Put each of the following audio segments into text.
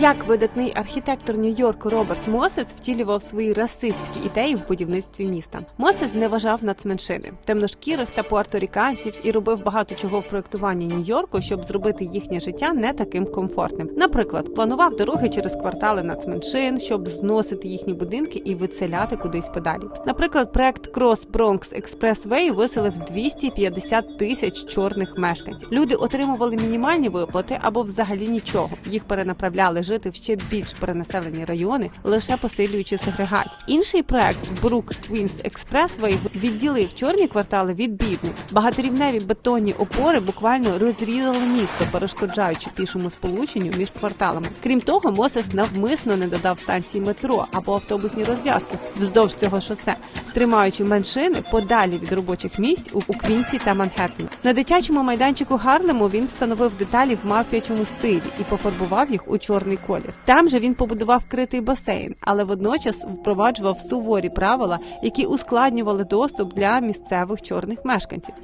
Як видатний архітектор Нью-Йорку Роберт Мосес втілював свої расистські ідеї в будівництві міста. Мосес не вважав нацменшини, темношкірих та пуерторіканців і робив багато чого в проєктуванні Нью-Йорку, щоб зробити їхнє життя не таким комфортним. Наприклад, планував дороги через квартали нацменшин, щоб зносити їхні будинки і виселяти кудись подалі. Наприклад, проект Cross Bronx Expressway виселив 250 тисяч чорних мешканців. Люди отримували мінімальні виплати або взагалі нічого. Їх перенаправляли жити в ще більш перенаселені райони, лише посилюючи сегрегацію. Інший проект Брук Queens Expressway відділив чорні квартали від бідних. Багаторівневі бетонні опори буквально розрізали місто, перешкоджаючи пішому сполученню між кварталами. Крім того, Мосес навмисно не додав станції метро або автобусні розв'язки вздовж цього шосе, тримаючи меншини подалі від робочих місць у, Квінсі та Манхеттені. На дитячому майданчику Гарлему він встановив деталі в мафіячому стилі і пофарбував їх у чорний колір. Там же він побудував критий басейн, але водночас впроваджував суворі правила, які ускладнювали доступ для місцевих чорних мешканців.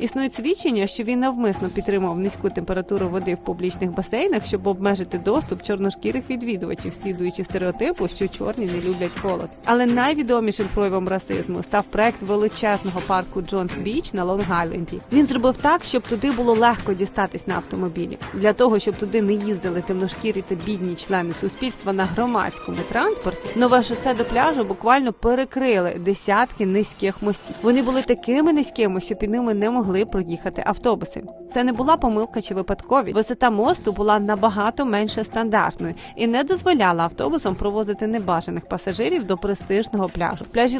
Існують свідчення, що він навмисно підтримував низьку температуру води в публічних басейнах, щоб обмежити доступ чорношкірих відвідувачів, слідуючи стереотипу, що чорні не люблять холод. Але найвідомішим проявом расизму став проект величезного парку Джонс Біч на Лонг-Айленді. Він зробив так, щоб туди було легко дістатись на автомобілі. Для того щоб туди не їздили темношкірі та бідні члени суспільства на громадському транспорті, нове шосе до пляжу буквально перекрили десятки низьких мостів. Вони були такими низькими, що під ними не могли проїхати автобуси. Це не була помилка чи випадковість. Висота мосту була набагато менше стандартної і не дозволяла автобусам провозити небажаних пасажирів до престижного пляжу. Пляжі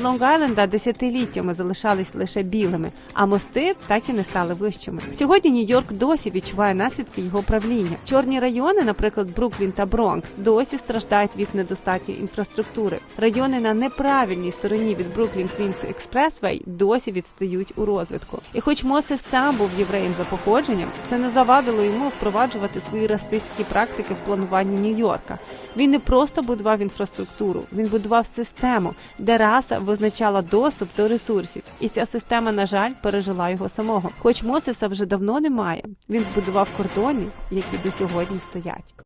Лонг-Айленда десятиліттями залишались лише білими, а мости так і не стали вищими. Сьогодні Нью-Йорк досі відчуває наслідки його правління. Чорні райони, наприклад, Бруклін та Бронкс, досі страждають від недостатньої інфраструктури. Райони на неправильній стороні від Бруклін Квінс Експресвей досі відстають у розвитку. І хоч Мосес сам був євреєм за походженням, це не завадило йому впроваджувати свої расистські практики в плануванні Нью-Йорка. Він не просто будував інфраструктуру, він будував систему, де раса визначала доступ до ресурсів. І ця система, на жаль, пережила його самого. Хоч Мосеса вже давно немає, він збудував кордони, які до сьогодні стоять.